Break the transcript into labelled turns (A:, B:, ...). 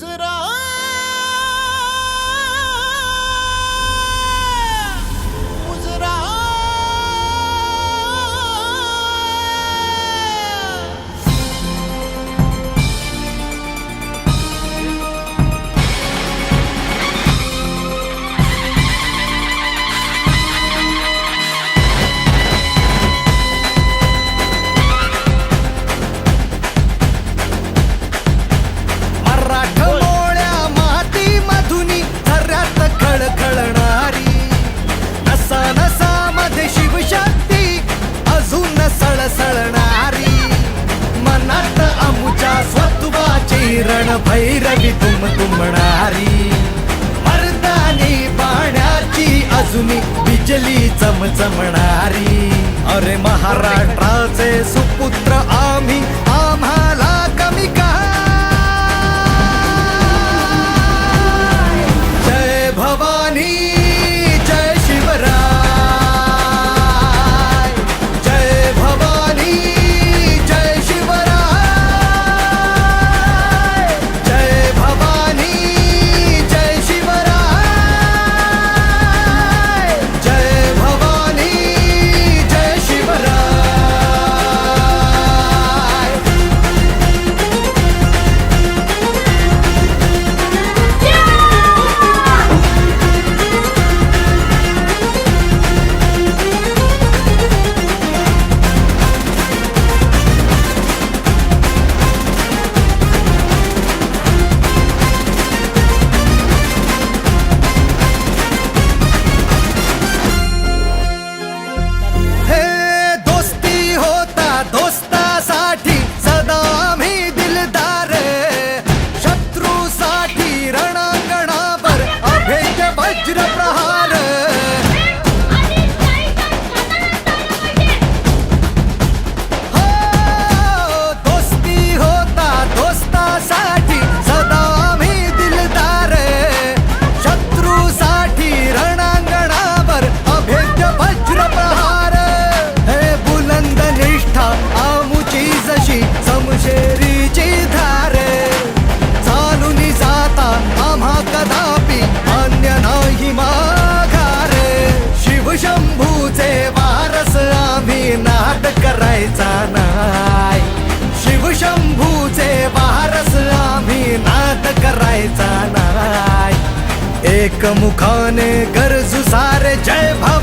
A: गुजरा रण भैरवी तुम तुमणारी. मर्दानी पाण्याची अजून बिजली चमचमणारी. अरे महाराष्ट्राचे सुपुत्र शंभूचे वारस आम्ही नात करायचा नाराय एक मुखाने गरजू सारे जय भाव